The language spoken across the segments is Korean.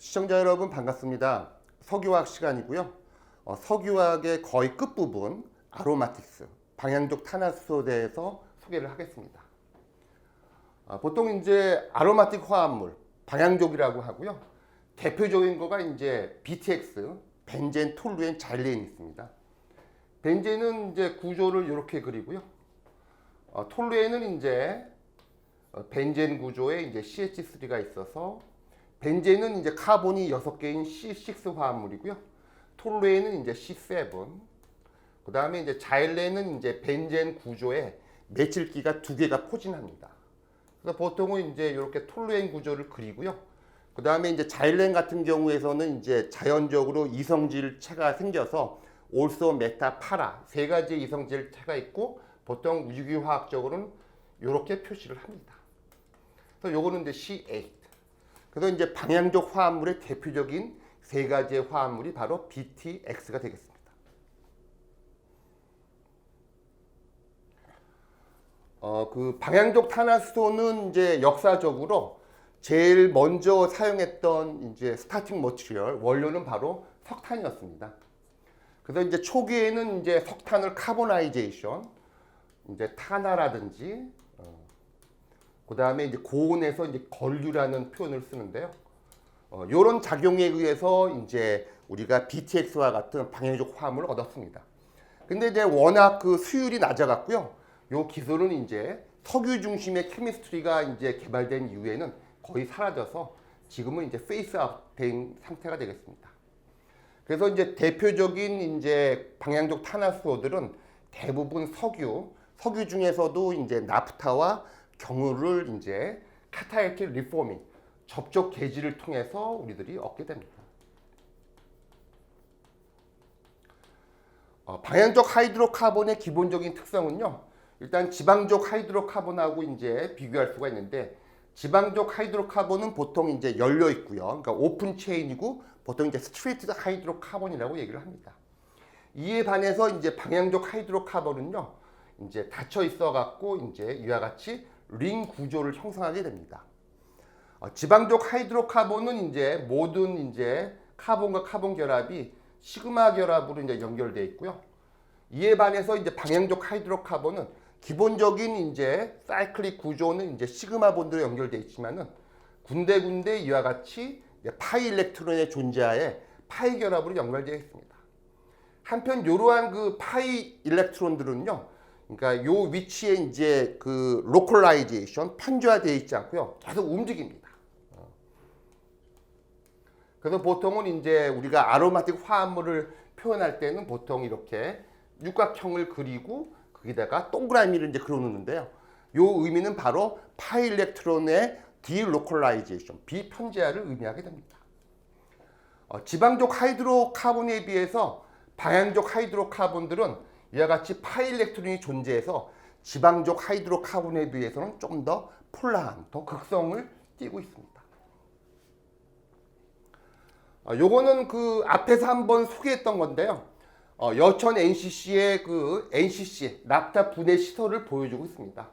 시청자 여러분 반갑습니다. 석유화학 시간이고요. 어, 석유화학의 거의 끝부분 아로마틱스, 방향족 탄화수소에 대해서 소개를 하겠습니다. 아, 보통 이제 아로마틱 화합물, 방향족이라고 하고요. 대표적인 거가 이제 BTX, 벤젠, 톨루엔, 잘레인 있습니다. 벤젠은 이제 구조를 이렇게 그리고요. 어, 톨루엔은 이제 어, 벤젠 구조에 이제 CH3가 있어서 벤젠은 이제 카본이 6개인 C6 화합물이고요. 톨루엔은 이제 C7. 그 다음에 이제 자일렌은 이제 벤젠 구조에 메칠기가 두 개가 포진합니다. 그래서 보통은 이제 이렇게 톨루엔 구조를 그리고요. 그 다음에 이제 자일렌 같은 경우에서는 이제 자연적으로 이성질체가 생겨서 올소, 메타, 파라 세 가지 이성질체가 있고 보통 유기화학적으로는 이렇게 표시를 합니다. 그래서 요거는 이제 C8. 그래서 이제 방향적 화합물의 대표적인 세 가지의 화합물이 바로 BTX가 되겠습니다. 어, 그 방향적 탄화수소는 이제 역사적으로 제일 먼저 사용했던 이제 스타팅 머티리얼 원료는 바로 석탄이었습니다. 그래서 이제 초기에는 이제 석탄을 카보나이제이션, 이제 탄화라든지 그 다음에 이제 고온에서 이제 걸류라는 표현을 쓰는데요. 어, 이런 작용에 의해서 이제 우리가 BTX와 같은 방향적 화합을 얻었습니다. 근데 이제 워낙 그 수율이 낮아갖고요. 요 기술은 이제 석유 중심의 케미스트리가 이제 개발된 이후에는 거의 사라져서 지금은 이제 페이스아웃 된 상태가 되겠습니다. 그래서 이제 대표적인 이제 방향적 탄화수소들은 대부분 석유, 석유 중에서도 이제 나프타와 경우를 이제 카타이틱 리포밍 접촉 계지를 통해서 우리들이 얻게 됩니다. 어, 방향적 하이드로카본의 기본적인 특성은요. 일단 지방적 하이드로카본하고 이제 비교할 수가 있는데 지방적 하이드로카본은 보통 이제 열려 있고요. 그러니까 오픈 체인이고 보통 이제 스트레이트 하이드로카본이라고 얘기를 합니다. 이에 반해서 이제 방향적 하이드로카본은요. 이제 닫혀 있어 갖고 이제 이와 같이 링 구조를 형성하게 됩니다. 어, 지방적 하이드로카본은 이제 모든 이제 카본과 카본 결합이 시그마 결합으로 이제 연결되어 있고요. 이에 반해서 이제 방향적 하이드로카본은 기본적인 이제 사이클릭 구조는 이제 시그마 본드로 연결되어 있지만은 군데군데 이와 같이 파이 일렉트론의 존재하에 파이 결합으로 연결되어 있습니다. 한편 이러한 그 파이 일렉트론들은요. 그러니까 요 위치에 이제 그 로컬라이제이션 편주화되어 있지 않고요. 계속 움직입니다. 어. 그래서 보통은 이제 우리가 아로마틱 화합물을 표현할 때는 보통 이렇게 육각형을 그리고 거기다가 동그라미를 이제 그려놓는데요. 요 의미는 바로 파일렉트론의 디로컬라이제이션, 비편제화를 의미하게 됩니다. 어, 지방적 하이드로카본에 비해서 방향적 하이드로카본들은 이와 같이 파일렉트론이 존재해서 지방적 하이드로카본에 비해서는 좀 더 폴라한, 더 극성을 띠고 있습니다. 어, 요거는 그 앞에서 한번 소개했던 건데요. 어, 여천 NCC의 그 NCC 납타 분해 시설을 보여주고 있습니다.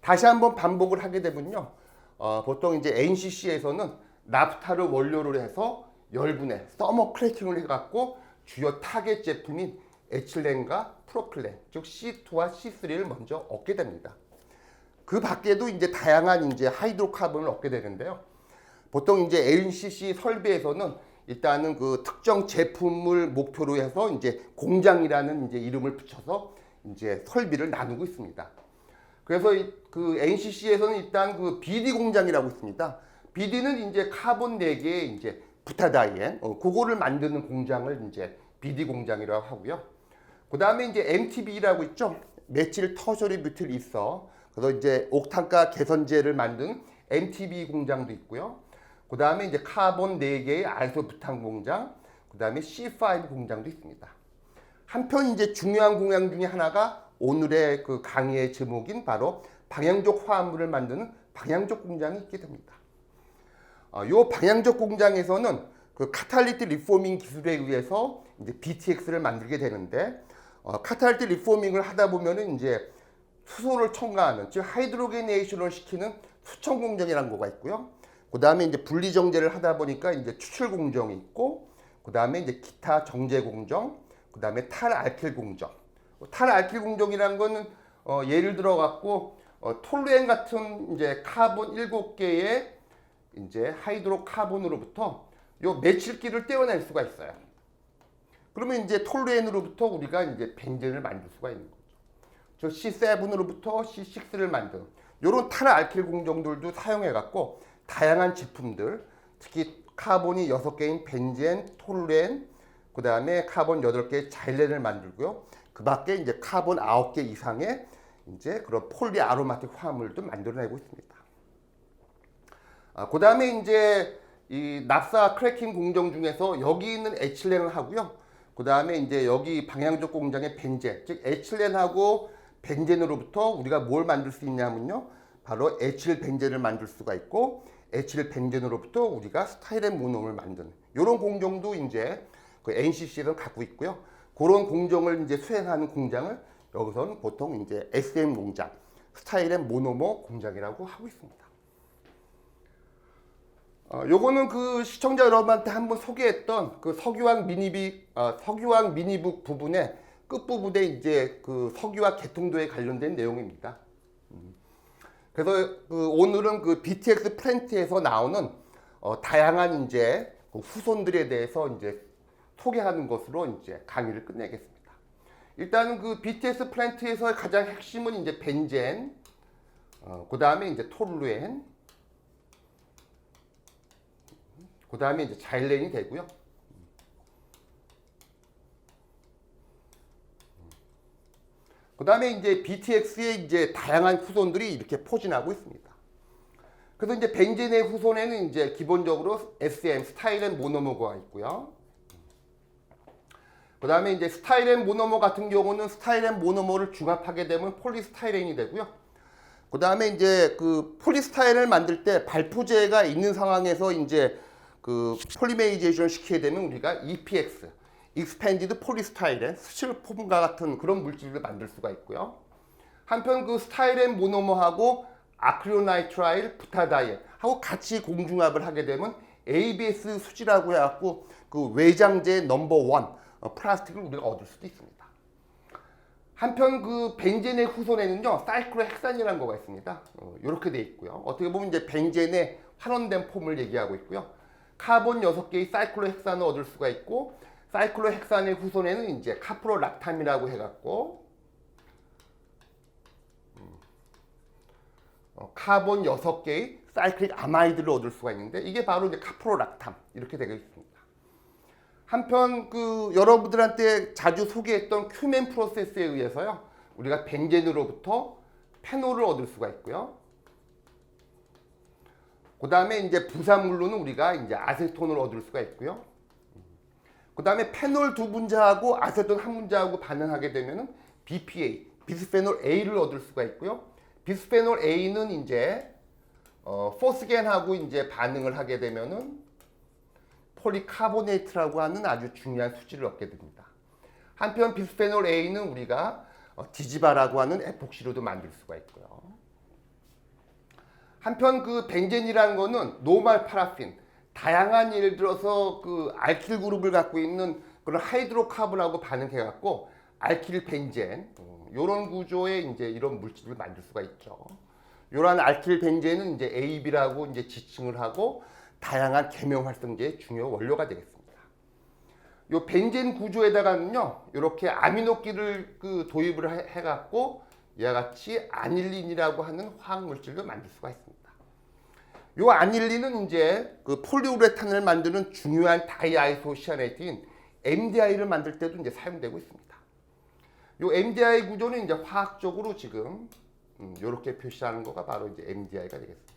다시 한번 반복을 하게 되면요. 어, 보통 이제 NCC에서는 납타를 원료로 해서 열분해, 서머 크래킹을 해갖고 주요 타겟 제품인 에틸렌과 프로필렌, 즉 C2와 C3를 먼저 얻게 됩니다. 그 밖에도 이제 다양한 이제 하이드로카본을 얻게 되는데요. 보통 이제 NCC 설비에서는 일단은 그 특정 제품을 목표로 해서 이제 공장이라는 이제 이름을 붙여서 이제 설비를 나누고 있습니다. 그래서 그 NCC에서는 일단 그 BD 공장이라고 있습니다. BD는 이제 카본 4개의 이제 부타다이엔, 어, 그거를 만드는 공장을 이제 BD 공장이라고 하고요. 그 다음에 이제 MTB라고 있죠. 메칠 터셔리 뷰틸 있어. 그래서 이제 옥탄가 개선제를 만든 MTB 공장도 있고요. 그 다음에 이제 카본 4개의 알소 부탄 공장, 그 다음에 C5 공장도 있습니다. 한편 이제 중요한 공장 중에 하나가 오늘의 그 강의의 제목인 바로 방향적 화합물을 만드는 방향적 공장이 있게 됩니다. 어, 요 방향적 공장에서는 그 카탈리틱 리포밍 기술에 의해서 이제 BTX를 만들게 되는데 어, 카탈리틱 리포밍을 하다 보면은 이제 수소를 첨가하는 즉 하이드로게네이션을 시키는 수청 공정이라는 거가 있고요. 그 다음에 이제 분리 정제를 하다 보니까 이제 추출 공정이 있고, 그 다음에 이제 기타 정제 공정, 그 다음에 탈알킬 공정. 탈알킬 공정이라는 거는 어, 예를 들어 갖고 어, 톨루엔 같은 이제 카본 7개의 이제 하이드로카본으로부터 요 메칠기를 떼어낼 수가 있어요. 그러면 이제 톨루엔으로부터 우리가 이제 벤젠을 만들 수가 있는 거죠. 저 C7으로부터 C6를 만드는 요런 탈알킬 공정들도 사용해 갖고 다양한 제품들 특히 카본이 6개인 벤젠, 톨루엔, 그 다음에 카본 8개의 자일렌을 만들고요. 그 밖에 이제 카본 9개 이상의 이제 그런 폴리 아로마틱 화합물도 만들어내고 있습니다. 아, 그 다음에 이제 이 납사 크래킹 공정 중에서 여기 있는 에틸렌을 하고요. 그 다음에 이제 여기 방향적 공장의 벤젠, 즉 에틸렌하고 벤젠으로부터 우리가 뭘 만들 수 있냐면요. 바로 에틸 벤젠을 만들 수가 있고 에틸 벤젠으로부터 우리가 스타일렌 모놈을 만드는 이런 공정도 이제 그 NCC에서 갖고 있고요. 그런 공정을 이제 수행하는 공장을 여기서는 보통 이제 SM 공장, 스타일렌 모노머 공장이라고 하고 있습니다. 어, 요거는 그 시청자 여러분한테 한번 소개했던 그 석유왕 미니비 어, 석유왕 미니북 부분의 끝 부분에 이제 그 석유와 개통도에 관련된 내용입니다. 음. 그래서 그 오늘은 그 BTX 플랜트에서 나오는 어, 다양한 이제 그 후손들에 대해서 이제 소개하는 것으로 이제 강의를 끝내겠습니다. 일단은 그 BTS 플랜트에서의 가장 핵심은 이제 벤젠, 어, 그 다음에 이제 톨루엔, 그 다음에 이제 자일렌이 되고요. 그 다음에 이제 BTX의 이제 다양한 후손들이 이렇게 포진하고 있습니다. 그래서 이제 벤젠의 후손에는 이제 기본적으로 SM, 스타일렌 모노머가 있고요. 그 다음에 이제 스타일렌 모노머 같은 경우는 스타일렌 모노머를 중합하게 되면 폴리스타일렌이 되고요. 그 다음에 이제 그 폴리스타일을 만들 때 발포제가 있는 상황에서 이제 그 폴리메이제이션 시키게 되면 우리가 EPX, 익스펜디드 폴리스타일렌, 스틸폼과 같은 그런 물질을 만들 수가 있고요. 한편 그 스타일렌 모노머하고 아크릴로나이트라일 부타다이엘 하고 같이 공중합을 하게 되면 ABS 수지라고 해갖고 그 외장재 넘버 원 어, 플라스틱을 우리가 얻을 수도 있습니다. 한편 그 벤젠의 후손에는요 사이클로헥산이라는 거가 있습니다. 어, 이렇게 돼 있고요. 어떻게 보면 이제 벤젠의 환원된 폼을 얘기하고 있고요. 카본 6개의 사이클로헥산을 얻을 수가 있고 사이클로헥산의 후손에는 이제 카프로락탐이라고 해갖고 음, 어, 카본 6개의 사이클릭 아마이드를 얻을 수가 있는데 이게 바로 이제 카프로락탐 이렇게 되어 있습니다. 한편 그 여러분들한테 자주 소개했던 큐멘 프로세스에 의해서요 우리가 벤젠으로부터 페놀을 얻을 수가 있고요. 그 다음에 이제 부산물로는 우리가 이제 아세톤을 얻을 수가 있고요. 그 다음에 페놀 두 분자하고 아세톤 한 분자하고 반응하게 되면은 BPA, 비스페놀 A를 얻을 수가 있고요. 비스페놀 A는 이제 어, 포스겐하고 이제 반응을 하게 되면은 폴리카보네이트라고 하는 아주 중요한 수질을 얻게 됩니다. 한편 비스페놀 A는 우리가 어, 디지바라고 하는 에폭시로도 만들 수가 있고요. 한편 그 벤젠이라는 거는 노말 파라핀, 다양한 예를 들어서 그 알킬 그룹을 갖고 있는 그런 하이드로카본하고 반응해 갖고 알킬 벤젠 이런 구조의 이제 이런 물질을 만들 수가 있죠. 이러한 알킬 벤젠은 이제 AB라고 이제 지칭을 하고 다양한 계명 활성제의 중요 원료가 되겠습니다. 요 벤젠 구조에다가는요, 이렇게 아미노기를 그 도입을 해 갖고 이와 같이 아닐린이라고 하는 화학 물질도 만들 수가 있습니다. 요 아닐린은 이제 그 폴리우레탄을 만드는 중요한 다이아이소시아네이트인 MDI를 만들 때도 이제 사용되고 있습니다. 요 MDI 구조는 이제 화학적으로 지금 음, 이렇게 표시하는 거가 바로 이제 MDI가 되겠습니다.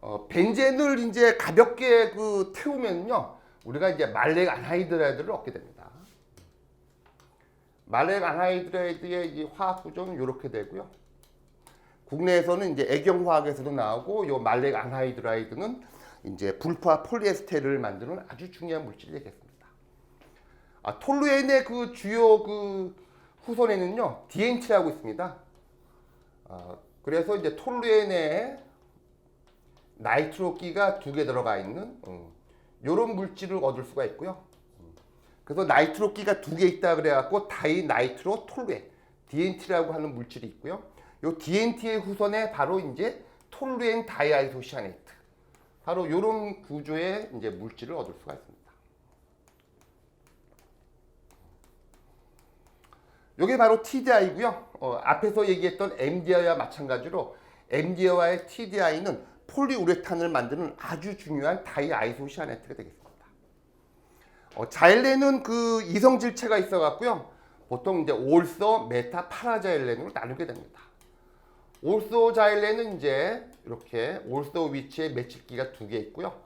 어, 벤젠을 이제 가볍게 그 태우면요, 우리가 이제 말렉 안하이드라이드를 얻게 됩니다. 말렉 안하이드라이드의 이 화학 구조는 이렇게 되고요. 국내에서는 이제 애경화학에서도 나오고 요 말렉 안하이드라이드는 이제 불포화 폴리에스테르를 만드는 아주 중요한 물질이 되겠습니다. 아, 톨루엔의 그 주요 그 후손에는요 DNT라고 있습니다. 어, 그래서 이제 톨루엔에 나이트로기가 두 개 들어가 있는 이런 물질을 얻을 수가 있고요. 음. 그래서 나이트로기가 두 개 있다 그래갖고 다이 나이트로 톨루엔 DNT라고 하는 물질이 있고요. 이 DNT의 후손에 바로 이제 톨루엔 다이아이소시아네이트 바로 이런 구조의 이제 물질을 얻을 수가 있습니다. 이게 바로 TDI고요. 어, 앞에서 얘기했던 MDI와 마찬가지로 MDI와의 TDI는 폴리우레탄을 만드는 아주 중요한 다이아이소시아네트가 되겠습니다. 어, 자일렌은 그 이성질체가 있어갖고요. 보통 이제 올소, 메타, 파라자일렌으로 나누게 됩니다. 올소 자일렌은 이제 이렇게 올소 위치에 메칠기가 두 개 있고요.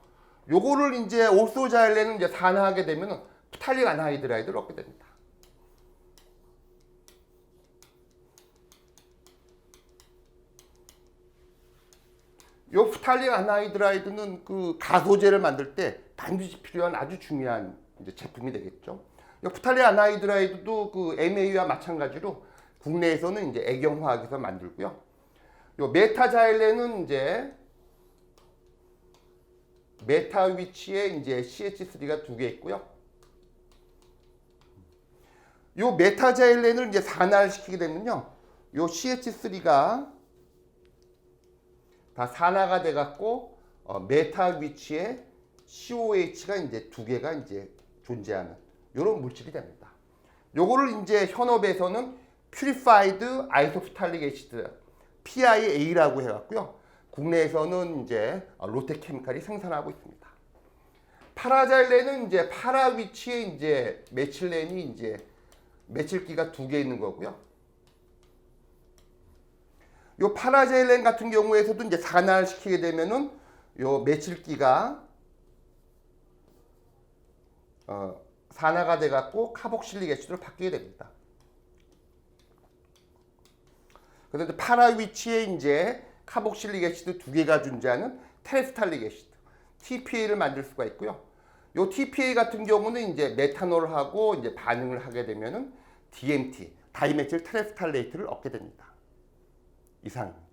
요거를 이제 올소 자일렌은 이제 산화하게 되면 프탈릭 안하이드라이드를 얻게 됩니다. 요 프탈릭 아나이드라이드는 그 가소제를 만들 때 반드시 필요한 아주 중요한 이제 제품이 되겠죠. 요 프탈릭 아나이드라이드도 그 MA와 마찬가지로 국내에서는 이제 애경화학에서 만들고요. 요 메타자일렌은 이제 메타 위치에 이제 CH3가 두 개 있고요. 요 메타자일렌을 이제 산화시키게 되면요. 요 CH3가 다 산화가 돼 갖고 어, 메타 위치에 COH가 이제 두 개가 이제 존재하는 이런 물질이 됩니다. 요거를 이제 현업에서는 Purified Isophthalic Acid PIA라고 해갖고요. 국내에서는 이제 롯데케미칼이 생산하고 있습니다. 파라자일렌은 이제 파라 위치에 이제 메칠렌이 이제 메칠기가 두 개 있는 거고요. 요 파라제일렌 같은 경우에서도 이제 산화를 시키게 되면은 요 메칠기가 어, 산화가 돼 갖고 카복실릭 애시드로 바뀌게 됩니다. 그런데 파라 위치에 이제 카복실릭 애시드 두 개가 존재하는 테레스탈릭 애시드 TPA를 만들 수가 있고요. 요 TPA 같은 경우는 이제 메탄올하고 이제 반응을 하게 되면은 DMT 다이메틸 테레스탈레이트를 얻게 됩니다. 이상입니다.